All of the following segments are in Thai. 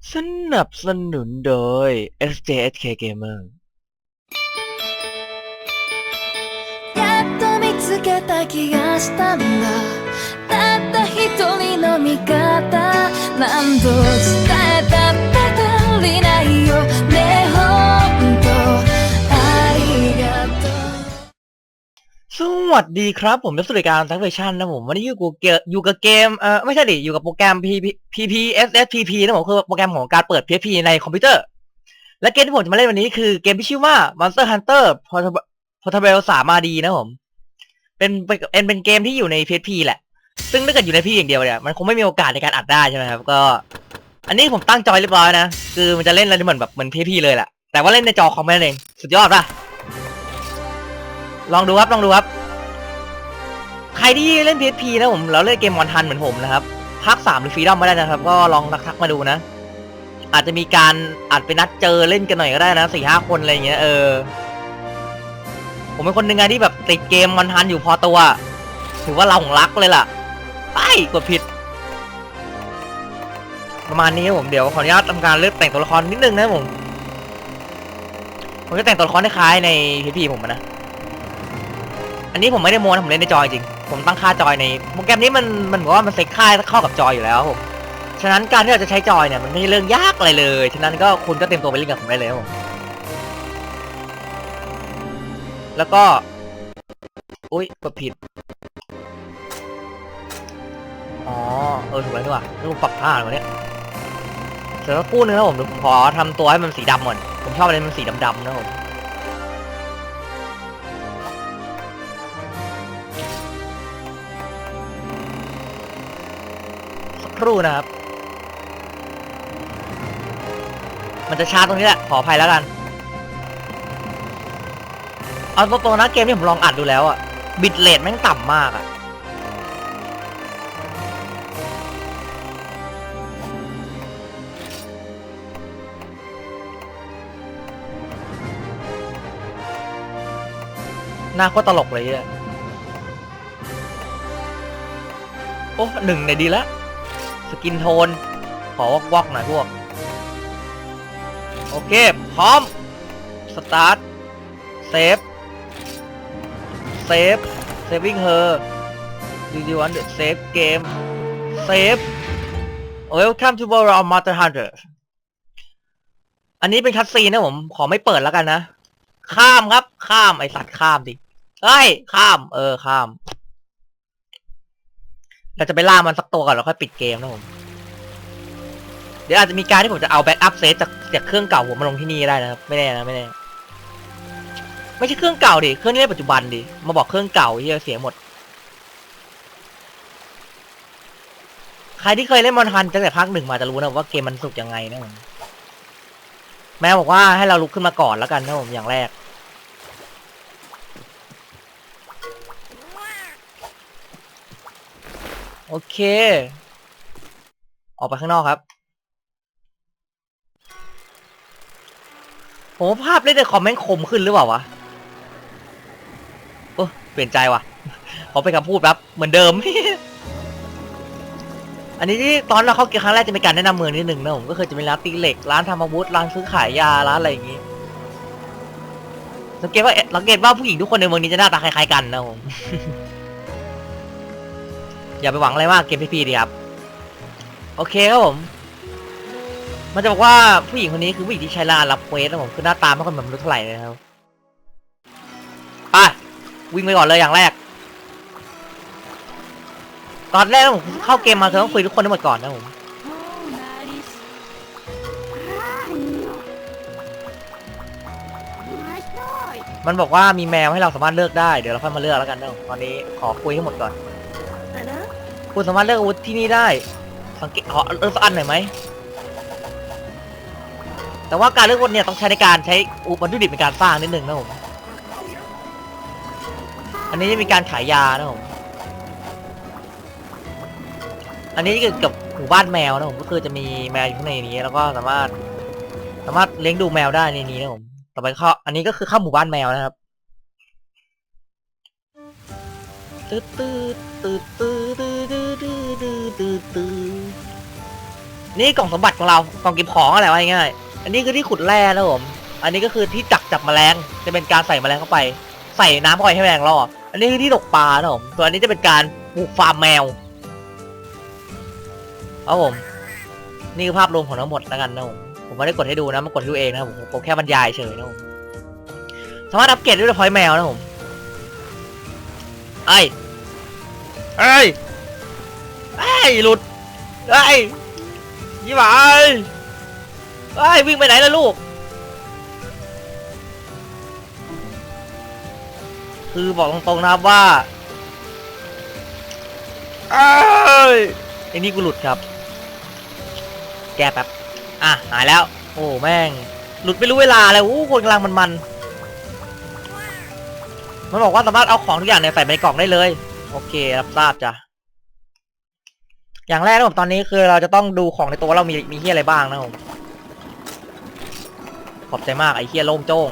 สนับสนุนโดย SJSK Gamer やっと見つけた気がしたんだたった一人の味方何度伝えたって足りないよ สวัสดีครับ ผมเป็นสุริการทักเวชั่นนะผมวันนี้อยู่กับเกอยู่กับเกมเอ่อไม่ใช่ดิอยู่กับโปรแกรม PP P S S P P นะผมคือโปรแกรมของการเปิด P P ในคอมพิวเตอร์ และเกมที่ผมจะมาเล่นวันนี้คือเกมที่ชื่อว่า Monster Hunter Portable 3 RD นะผม เป็นเป็นเป็นเกมที่อยู่ใน PSP แหละ ซึ่งถ้าเกิดอยู่ในพี่อย่างเดียวเนี่ยมันคงไม่มีโอกาสในการอัดได้ใช่ไหมครับก็ อันนี้ผมตั้งจอยเรียบร้อยนะคือมันจะเล่นอะไรเหมือนแบบเหมือน P P เลยแหละแต่ว่าเล่นในจอคอมนั่เองสุดยอดป่ะ ลองดูครับ ลองดูครับ ใครที่เล่น PSP นะผมแล้วเล่นเกมมอนทันเหมือนผมนะครับภาคสามหรือฟรีดอมไม่ได้นะครับ ก็ลองทักๆมาดูนะ อาจจะมีการอัดไปนัดเจอเล่นกันหน่อยก็ได้นะสี่ห้าคนอะไรอย่างเงี้ยเออผมเป็นคนหนึ่งไงที่แบบติดเกมมอนทันอยู่พอตัว ถือว่าเราของรักเลยล่ะไอ้กดผิด ประมาณนี้ครับผมเดี๋ยวขออนุญาตทำการเลือกแต่งตัวละครนิดนึงนะผมผมจะแต่งตัวละครคล้ายใน PSP ผมนะ อันนี้ผมไม่ได้โม้นะผมเล่นในจอยจริง ผมตั้งค่าจอยในโปรแกรมนี้มันมันบอกว่ามันเซ็ตค่าเข้ากับจอยอยู่แล้วผมฉะนั้นการที่เราจะใช้จอยเนี่ยมันไม่ใช่เรื่องยากอะไรเลย ฉะนั้นก็คุณก็เตรียมตัวไปเล่นกับผมได้เลยผมแล้วก็อุ้ยกดผิด อ๋อ เออถูกแล้วนี่ว่านี่ผมปรับผ้าหรือเปล่าเนี่ยเสร็จแล้วกู้นึงนะผมผมขอทำตัวให้มันสีดำก่อน ผมชอบอะไรมันสีดำๆนะผม ครู่นะครับ มันจะชาตรงนี้แหละ ขออภัยแล้วกัน เอาตรงๆนะเกมที่ผมลองอัดดูแล้วอะบิตเรทแม่งต่ำมากอะหน้าโคตรตลกเลยอะโอ้หนึ่งในดีแล้ว สกินโทน ขอวอกวอกๆหน่อยพวก โอเค พร้อม สตาร์ท เซฟ เซฟ saving her do you want to save game save welcome to world of Monster Hunter อันนี้เป็นคัตซีนนะผม ขอไม่เปิดแล้วกันนะ ข้ามครับ ข้ามไอสัตว์ข้ามดิเอ้ย ข้าม เออ ข้าม เราจะไปล่ามันสักตัวก่อนแล้วค่อยปิดเกมนะผม เดี๋ยวอาจจะมีการที่ผมจะเอาแบ็กอัพเซตจากจากเครื่องเก่าผมมาลงที่นี่ได้นะครับ ไม่แน่นะไม่แน่ ไม่ใช่เครื่องเก่าดิ เครื่องนี้ปัจจุบันดิ มาบอกเครื่องเก่าที่จะเสียหมด ใครที่เคยเล่นมอนทันตั้งแต่ภาคหนึ่งมาจะรู้นะว่าเกมมันสุกยังไงนะผม แม่บอกว่าให้เราลุกขึ้นมาก่อนแล้วกันนะผมอย่างแรก โอเค ออกไปข้างนอกครับผมภาพเล่นในคอมแม่งคมขึ้นหรือเปล่าวะโอ้เปลี่ยนใจว่ะขอเป็นคำพูดครับ เหมือนเดิม อันนี้ที่ตอนเราเข้าเกมครั้งแรกจะมีการแนะนำเมืองนิดหนึ่งนะผมก็คือจะมีร้านตีเหล็ก ร้านทำอาวุธ ร้านซื้อขายยา ร้านอะไรอย่างงี้ สังเกตว่าสังเกตว่าผู้หญิงทุกคนในเมืองนี้จะหน้าตาคล้ายๆกันนะผม อย่าไปหวังอะไรมากเกมพีพีดีครับโอเคครับผมมันจะบอกว่าผู้หญิงคนนี้คือผู้หญิงที่ใช้ลารับเควสนะผมคือหน้าตาไม่ค่อยเหมือนมนุษย์เท่าไหร่เลยนะครับไปวิ่งไปก่อนเลยอย่างแรก ตอนแรกผมเข้าเกมมาเธอต้องคุยทุกคนทั้งหมดก่อนนะผมมันบอกว่ามีแมวให้เราสามารถเลือกได้เดี๋ยวเราค่อยมาเลือกแล้วกันนะตอนนี้ขอคุยให้หมดก่อน คุณสามารถเลือกอาวุธที่นี่ได้ สังเกตขอเลือกสักอันหน่อยไหม แต่ว่าการเลือกอาวุธเนี่ยต้องใช้ในการใช้อุปวัตถุดิบในการสร้างนิดหนึ่งนะผม อันนี้จะมีการขายยานะผม อันนี้เกี่ยวกับหมู่บ้านแมวนะผมก็คือจะมีแมวอยู่ข้างในนี้ แล้วก็สามารถสามารถเลี้ยงดูแมวได้ในนี้นะผม ต่อไปเข้าอันนี้ก็คือเข้าหมู่บ้านแมวนะครับตืดตืด ตืดตืดตืดตืดตืดตืดตืดนี่กล่องสมบัติของเรา กล่องเก็บของอะไรวะง่ายๆอันนี้คือที่ขุดแร่นะผม อันนี้ก็คือที่จักจับแมลง จะเป็นการใส่แมลงเข้าไป ใส่น้ำเข้าไปให้แมลงรอดอันนี้คือที่ตกปลานะผมส่วนอันนี้จะเป็นการปลูกฟาร์มแมวครับผม นี่คือภาพรวมของทั้งหมดแล้วกันนะผม ผมไม่ได้กดให้ดูนะมันกดให้ดูเองนะผมผมแค่บรรยายเฉยนะผม สามารถอัปเกรดด้วยพอยแมวนะผมไอ้ ไอ้ไอ้ยหลุดไอ้ยยี่หวายไอ้ยวิ่งไปไหนล่ะลูก คือบอกตรงๆนะครับว่าไอ้ยไอ้นี่กูหลุดครับ แกแป๊บอะหายแล้ว โอ้แม่ง หลุดไม่รู้เวลาเลยโอ้คนกำลังมันมันมันบอกว่าสามารถเอาของทุกอย่างเนี่ยใส่ไปในกล่องได้เลย โอเครับทราบจ้ะ อย่างแรกนะผมตอนนี้คือเราจะต้องดูของในตัวเรามีมีเฮียอะไรบ้างนะผมขอบใจมากไอ้เฮียโล่งโจ้ง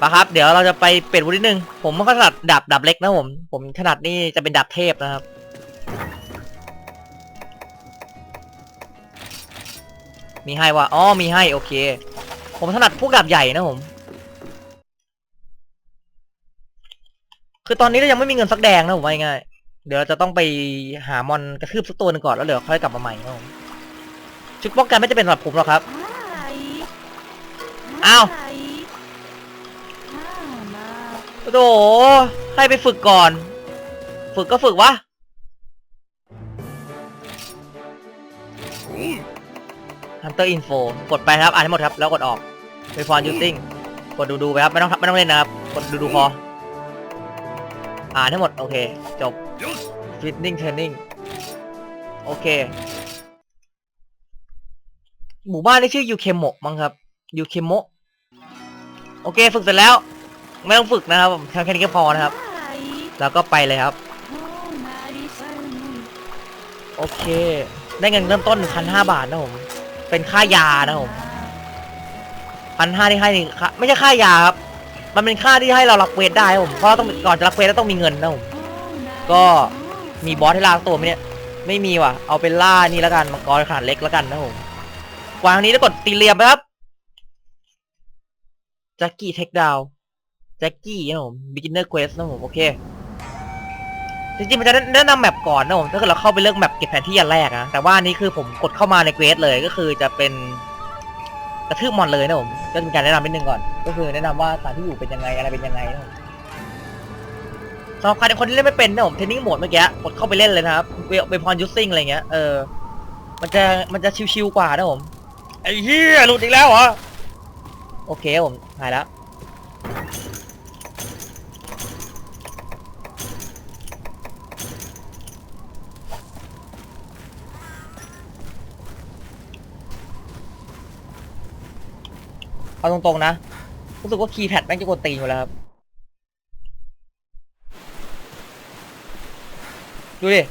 ปะครับ เดี๋ยวเราจะไปเปลี่ยนวุฒิดนึงผมม่ค่อยถนัดดาบดาบเล็กนะผม ผมถนัดนี่จะเป็นดาบเทพนะครับ มีให้ว่าอ๋อมีให้โอเค ผมถนัดพวกดาบใหญ่นะผม คือตอนนี้เรายังไม่มีเงินสักแดงนะผมว่าง่ายๆเดี๋ยวเราจะต้องไปหามอนกระทืบสักตัวหนึงก่อนแล้วเดี๋ยวค่อยกลับมาใหม่นะผมชุดป้องกันไม่จะเป็นสำหรับผมหรอกครับ อ้าว โอ้โหให้ไปฝึกก่อน ฝึกก็ฝึกวะ Hunter Info กดไปครับ อ่านให้หมดครับ แล้วกดออกไปฟอนยูซิ่งกดดูดูๆไปครับ ไม่ต้องไม่ต้องเล่นนะครับ กดดูดูๆพอ อ่านให้หมด โอเค จบ Fitting Training โอเค หมู่บ้านนี่ชื่อยูเคโมมั้งครับยูเคโมโอเค ฝึกเสร็จแล้ว ไม่ต้องฝึกนะครับผมแค่นี้ก็พอนะครับ แล้วก็ไปเลยครับ โอเค ได้เงินเริ่มต้นพันห้าบาทนะผม เป็นค่ายานะผมพันห้าที่ให้นี่ค่าไม่ใช่ค่ายาครับ มันเป็นค่าที่ให้เรารับเวทได้ครับผมเพราะเราต้องก่อนจะรับเวทแล้วต้องมีเงินนะผมก็มีบอสให้ล่ากตัวไหมเนี่ยไม่มีว่ะ เอาเป็นล่านี่แล้วกันมังกรขนาดเล็กแล้วกันนะผมวางนี้แล้วกดตีเหลี่ยมไปครับแจ็คกี้เทคดาวแจ็คกี้นะผม beginner quest นะผมโอเคจริงๆมันจะแนะนำแมปก่อนนะผมถ้าเกิดเราเข้าไปเลือกแมปเก็บแผนที่อันแรกนะแต่ว่านนี้คือผมกดเข้ามาในเควสเลยก็คือจะเป็น กระทืบมอนเลยนะผมก็จะมีการแนะนำนิดนึงก่อน ก็คือแนะนำว่าสถานที่อยู่เป็นยังไงอะไรเป็นยังไงนะผมสำหรับใครคนที่เล่นไม่เป็นนะผมเทรนนิ่งโหมดเมื่อกี้กดเข้าไปเล่นเลยนะครับเวเวพรยูซิ่งอะไรเงี้ยเออมันจะมันจะชิวๆกว่านะผมไอ้เหี้ยหลุดอีกแล้วเหรอโอเคผมหายแล้ว เอาตรงๆนะ รู้สึกว่าคีย์แพดแม่งจะกดตีนอยู่แล้วครับ ดูดิ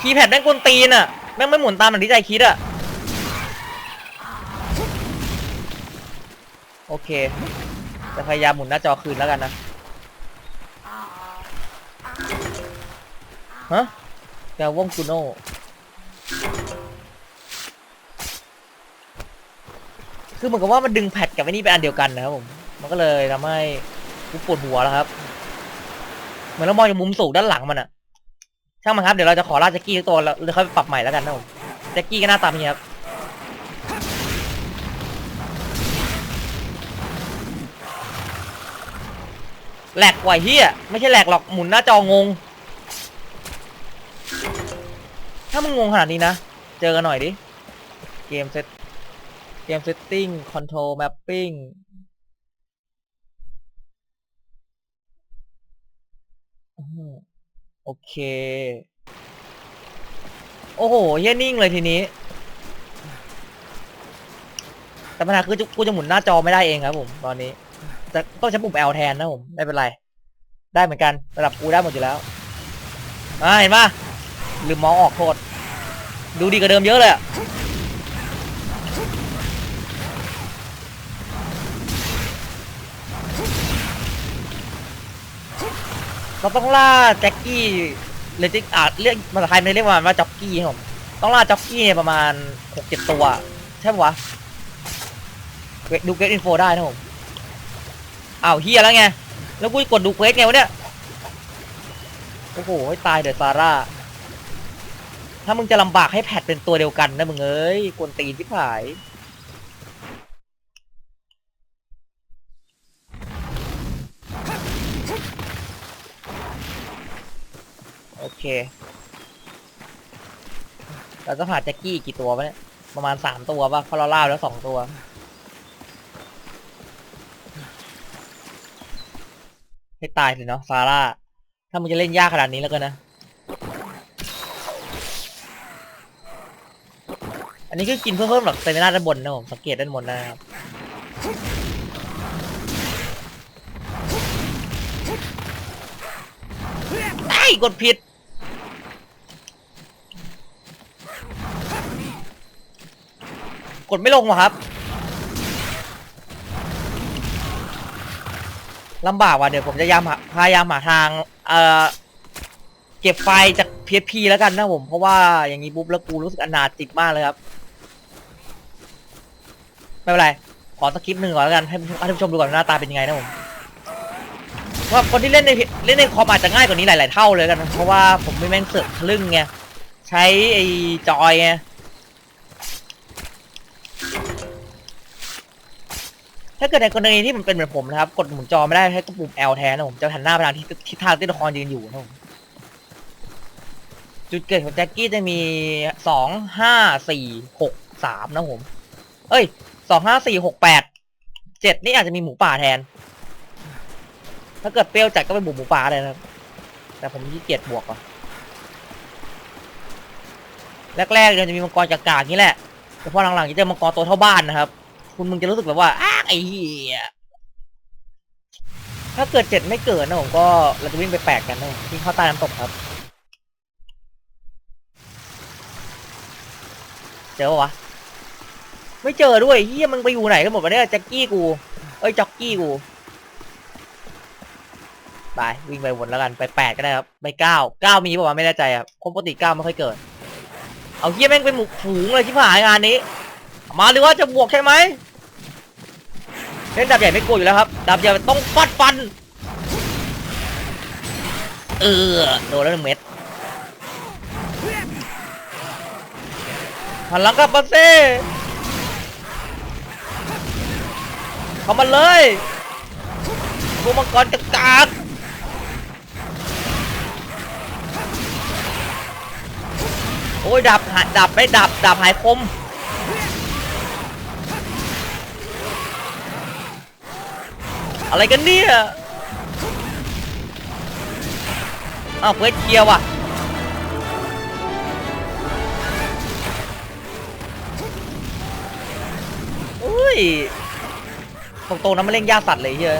คีย์แพดแม่งกวนตีนอะแม่งไม่หมุนตามอย่างที่ใจคิดอะโอเค จะพยายามหมุนหน้าจอคืนแล้วกันนะ ฮะ แกวงกุโน่คือเหมือนกับว่ามันดึงแพทกับไอ้นี่เป็นอันเดียวกันนะครับผม มันก็เลยทำให้กูปวดหัวแล้วครับ เหมือนเรามองจากมุมสูงด้านหลังมันอะช่างมันครับ เดี๋ยวเราจะขอลาแจ็กกี้ทุกตัวแล้วเดี๋ยวค่อยไปปรับใหม่แล้วกันนะผมแจ็กกี้ก็หน้าตาเป็นอย่างนี้ครับแหลกไหวเฮียไม่ใช่แหลกหรอกหมุนหน้าจองง ถ้ามึงงงขนาดนี้นะ เจอกันหน่อยดิ เกมเซตเกมเซตติ้งคอนโทรลแมปปิ้งโอเค โอ้โหเฮี้ยนิ่งเลยทีนี้ แต่ปัญหาคือกูจะหมุนหน้าจอไม่ได้เองครับผมตอนนี้จะต้องใช้ปุ่ม L แทนนะผมไม่เป็นไร ได้เหมือนกัน ระดับกูได้หมดอยู่แล้วอ่าเห็นปะลืมมองออกโทษ ดูดีกว่าเดิมเยอะเลยอะเราต้องล่าแจ็คกี้เลจิกอ่าเรียกภาษาไทยไม่เรียกว่าว่าจ็อกกี้ครับผมต้องล่าจ็อกกี้เนี่ยประมาณหกเจ็ดตัว ใช่ปะวะดูเกรดอินโฟได้นะผมอ้าวเฮียแล้วไง แล้วกูกดดูเควสไงวะเนี่ย โอ้โหให้ตายเดอะซาร่า ถ้ามึงจะลำบากให้แพทเป็นตัวเดียวกันนะมึงเอ้ยกวนตีนที่ผาย โอเค เราจะผ่าแจ็คกี้กี่ตัววะเนี่ย ประมาณสามตัวป่ะเพราะเราล่าแล้วสองตัวให้ตายสิเนาะซาร่า ถ้ามึงจะเล่นยากขนาดนี้แล้วกันนะ นนี้คือกินเพื่อเพิ่มหลักเซมินาด้านบนนะผมสังเกตด้านบนนะครับไอ้กดผิด กดไม่ลงวะครับลำบากว่ะเดี๋ยวผมจะพยายามพยายามหาทางเอ่อเก็บไฟจาก PSP แล้วกันนะผม เพราะว่าอย่างนี้ปุ๊บแล้วกูรู้สึกอนาถจิตมากเลยครับ ไม่เป็นไร ขอสคริปต์หนึ่งก่อนแล้วกันให้ท่านผู้ชมดูก่อนหน้าตาเป็นยังไงนะผมว่าคนที่เล่นในเล่นในคอมอาจจะง่ายกว่านี้หลาย ๆ เท่าเลยกันเพราะว่าผมไม่แม่งเสือกทะลึ่งไงใช้ไอ้จอยไงถ้าเกิดในกรณีที่มันเป็นเหมือนผมนะครับ กดหมุนจอไม่ได้ให้กดปุ่ม L แทนนะผมจะหันหน้าไปทางที่ทิศทางที่ละครยืนอยู่นะผมจุดเกิดของแจ็คกี้จะมีสองห้าสี่หกสามนะผม เอ้ย สองห้าสี่หกแปดเจ็ดนี่อาจจะมีหมูป่าแทน ถ้าเกิดเปรี้ยวจัดก็เป็นหมูหมูป่าเลยนะครับ แต่ผมขี้เกียจบวกอะแรกๆเนี่ยจะมีมังกรจากกากนี่แหละ แต่พอหลังๆจะเจอมังกรตัวเท่าบ้านนะครับ คุณมึงจะรู้สึกแบบว่าอ้าไอ้เหี้ยถ้าเกิดเจ็ดไม่เกิดนะผมก็เราจะวิ่งไปแปลกกันนะวิ่งเข้าใต้น้ำตกครับ เจอปะวะ ไม่เจอด้วยเฮียมึงไปอยู่ไหนกันหมดวะเนี่ยแจ็คกี้กู เอ้ยจ็อกกี้กูไปวิ่งไปวนแล้วกันไปแปดก็ได้ครับไปเก้าเก้ามีป่าวะไม่แน่ใจอะคนปกติเก้าไม่ค่อยเกิด เอาเฮียแม่งเป็นหมูฝูงเลยที่ผ่านงานนี้ มาหรือว่าจะบวกใช่ไหมเล่นดาบใหญ่ไม่กลัวอยู่แล้วครับดาบใหญ่ต้องฟัดฟันเออโดนแล้วหนึ่งเม็ดหันหลังกลับมาเซ่ เข้ามาเลยพวกมังกรจะกากโอ้ยดาบหายดาบไม่ดาบดาบหายคมอะไรกันเนี่ยอ้าวเควสเคลียร์ว่ะอุ้ย ตรงๆนั้นมันเล่นยากสัตว์เลยเฮีย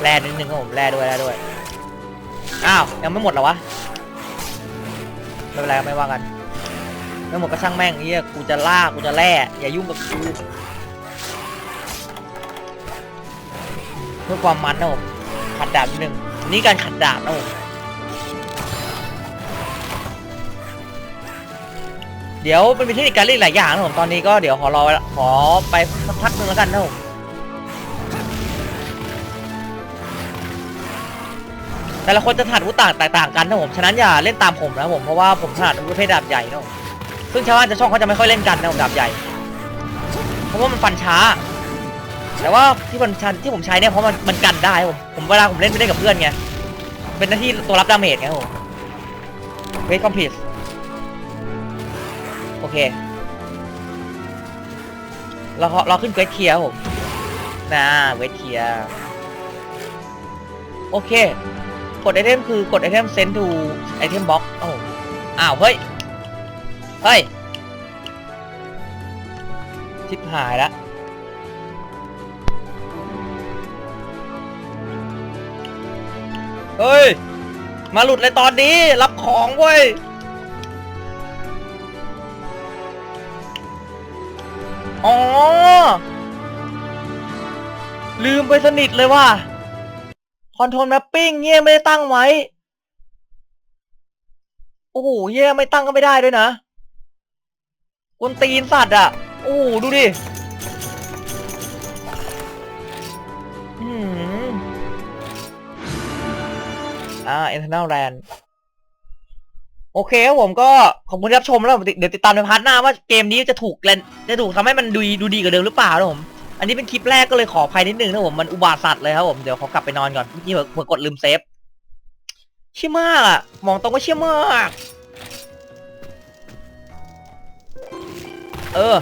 แร่นิดนึงครับผมแร่ด้วยแร่ด้วย อ้าว ยังไม่หมดเหรอวะ ไม่เป็นไรไม่ว่ากัน ไม่หมดก็ช่างแม่งเฮียกูจะล่ากูจะแล่อย่ายุ่งกับกูเพื่อความมันนะผมขัดดาบนิดนึงนี่การขัดดาบนะผม เดี๋ยวมันมีเทคนิคการเล่นหลายอย่างนะผมตอนนี้ก็เดี๋ยวขอรอขอไปสักพักหนึงแล้วกันนะผมแต่ละคนจะถนัดอาวุธต่างแตกต่างกันนะผมฉะนั้นอย่าเล่นตามผมนะผมเพราะว่าผมถนัดอาวุธประเภทดาบใหญ่นะผมซึ่งชาวบ้านจะช่องเขาจะไม่ค่อยเล่นกันนะผมดาบใหญ่เพราะว่ามันฟันช้า แต่ว่าที่มันชันที่ผมใช้เนี่ยเพราะมันมันกันได้ผมผมเวลาผมเล่นไม่ได้กับเพื่อนไงเป็นหน้าที่ตัวรับดาเมจไงผมเวทคอมพลีทโอเคเราเราขึ้นเวทเคียร์ผมนะเวทเคียร์โอเค กดไอเทมคือกดไอเทมเซนทูไอเทมบ็อกโอ้อ้าว เฮ้ย เฮ้ย ชิบหายล้วเฮ้ย มาหลุดเลยตอนนี้ รับของเว้ย อ๋อ ลืมไปสนิทเลยว่าคอนโทรลแมปปิ้งเงี้ยไม่ได้ตั้งไว้ โอ้โหเงี้ยไม่ตั้งก็ไม่ได้ด้วยนะกวนตีนสัตว์อะ โอ้โหดูดิอืมอ่า internal land โอเคครับผมก็ขอบคุณที่รับชมแล้วเดี๋ยวติดตามในพาร์ทหน้าว่าเกมนี้จะถูกแลนจะถูกทำให้มันดูดีดูดีกว่าเดิมหรือเปล่านะผมอันนี้เป็นคลิปแรกก็เลยขออภัยนิดนึงนะผมมันอุบาทสัตว์เลยครับผมเดี๋ยวขอกลับไปนอนก่อนเมื่อกี้เผลอเผลอกดลืมเซฟเชี่ยมากอะมองตรงก็เชี่ยมากเออ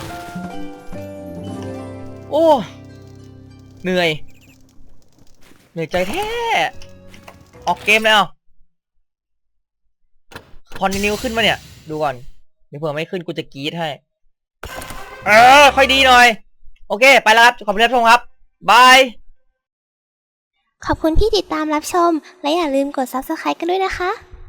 โอ้เหนื่อย เหนื่อยใจแท้ออกเกมแล้ว อนติเนียขึ้นมาเนี่ย ดูก่อนเดี๋ยวเผื่อไม่ขึ้นกูจะกรีดให้ เออ ค่อยดีหน่อย โอเค ไปแล้วครับ ขอบคุณที่รับชมครับ บาย ขอบคุณที่ติดตามรับชม และอย่าลืมกด subscribe กันด้วยนะคะ